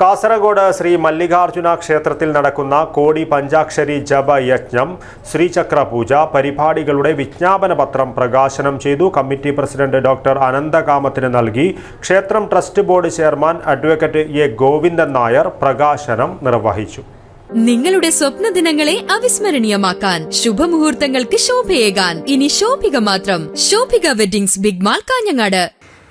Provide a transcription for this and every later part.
കാസർഗോഡ് ശ്രീ മല്ലികാർജുന ക്ഷേത്രത്തിൽ നടക്കുന്ന കോടി പഞ്ചാക്ഷരി ജപ യജ്ഞം ശ്രീചക്ര പൂജ പരിപാടികളുടെ വിജ്ഞാപന പത്രം പ്രകാശനം ചെയ്തു കമ്മിറ്റി പ്രസിഡന്റ് ഡോക്ടർ അനന്തകാമത്തിന് നൽകി. ക്ഷേത്രം trust board chairman advocate A Govindan Nair പ്രകാശനം നിർവഹിച്ചു. നിങ്ങളുടെ സ്വപ്ന ദിനങ്ങളെ അവിസ്മരണീയമാക്കാൻ ശുഭമുഹൂർത്തങ്ങൾക്ക് ശോഭയേകാൻ. ഇനി ശോഭിക മാത്രം. Shobhika weddings big mall Kanhangad.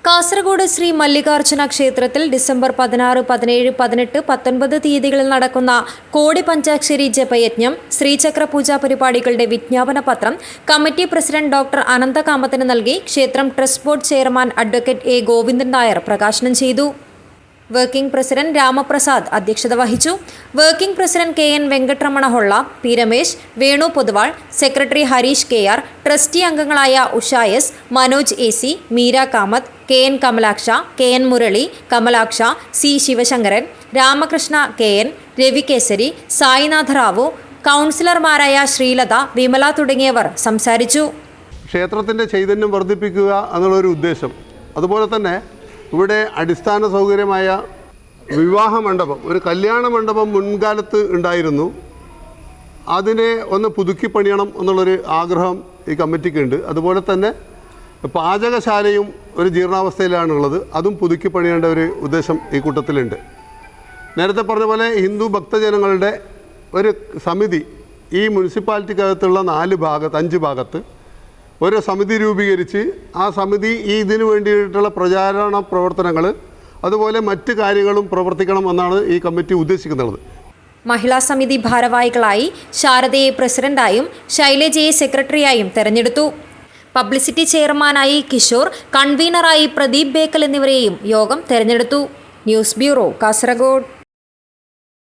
Kasaragod Sri Mallikarjuna ക്ഷേത്രത്തിൽ ഡിസംബർ പതിനാറ് പതിനേഴ് പതിനെട്ട് പത്തൊൻപത് തീയതികളിൽ നടക്കുന്ന കോടി പഞ്ചാക്ഷരി ജപയജ്ഞം ശ്രീചക്ര പൂജാ പരിപാടികളുടെ വിജ്ഞാപന പത്രം കമ്മിറ്റി പ്രസിഡന്റ് ഡോക്ടർ അനന്തകാമത്തിന് നൽകി ക്ഷേത്രം trust board chairman advocate A Govindan Nair പ്രകാശനം ചെയ്തു. വർക്കിംഗ് പ്രസിഡന്റ് രാമപ്രസാദ് അധ്യക്ഷത വഹിച്ചു. Working president K N Venkataramana Holla P Ramesh Venu Poduval secretary Harish K R trustee അംഗങ്ങളായ ഉഷായസ് Manoj A C Meera Kamath K N Kamalaksha K N Murali Kamalaksha C Sivasankaran Ramakrishna K N Ravikesari Sainatha Rao കൗൺസിലർമാരായ ശ്രീലത വിമല തുടങ്ങിയവർ സംസാരിച്ചു. ക്ഷേത്രത്തിന്റെ ചൈതന്യം വർദ്ധിപ്പിക്കുക എന്നുള്ളൊരു ഉദ്ദേശം. അതുപോലെ തന്നെ ഇവിടെ അടിസ്ഥാന സൗകര്യമായ വിവാഹ മണ്ഡപം ഒരു കല്യാണ മണ്ഡപം മുൻകാലത്ത് ഉണ്ടായിരുന്നു. അതിനെ ഒന്ന് പുതുക്കി പണിയണം എന്നുള്ളൊരു ആഗ്രഹം ഈ കമ്മിറ്റിക്കുണ്ട് അതുപോലെ തന്നെ പാചകശാലയും ഒരു ജീർണാവസ്ഥയിലാണുള്ളത്. അതും പുതുക്കി പണിയേണ്ട ഒരു ഉദ്ദേശം ഈ കൂട്ടത്തിലുണ്ട്. നേരത്തെ പറഞ്ഞ പോലെ ഹിന്ദു ഭക്തജനങ്ങളുടെ ഒരു സമിതി ഈ മുനിസിപ്പാലിറ്റിക്കകത്തുള്ള നാല് ഭാഗത്ത് അഞ്ച് ഭാഗത്ത് ഒരു സമിതി രൂപീകരിച്ച് ആ സമിതി ഈ ഇതിനു വേണ്ടിയിട്ടുള്ള പ്രചാരണ പ്രവർത്തനങ്ങൾ അതുപോലെ മറ്റ് കാര്യങ്ങളും പ്രവർത്തിക്കണം എന്നാണ് ഈ കമ്മിറ്റി ഉദ്ദേശിക്കുന്നത്. മഹിളാ സമിതി ഭാരവാഹികളായി ശാരദയെ പ്രസിഡന്റായും ശൈലജയെ സെക്രട്ടറിയായും തെരഞ്ഞെടുത്തു. പബ്ലിസിറ്റി ചെയർമാനായി കിഷോർ കൺവീനറായി പ്രദീപ് ബേക്കൽ എന്നിവരെയും യോഗം തെരഞ്ഞെടുത്തു. News bureau Kasaragod.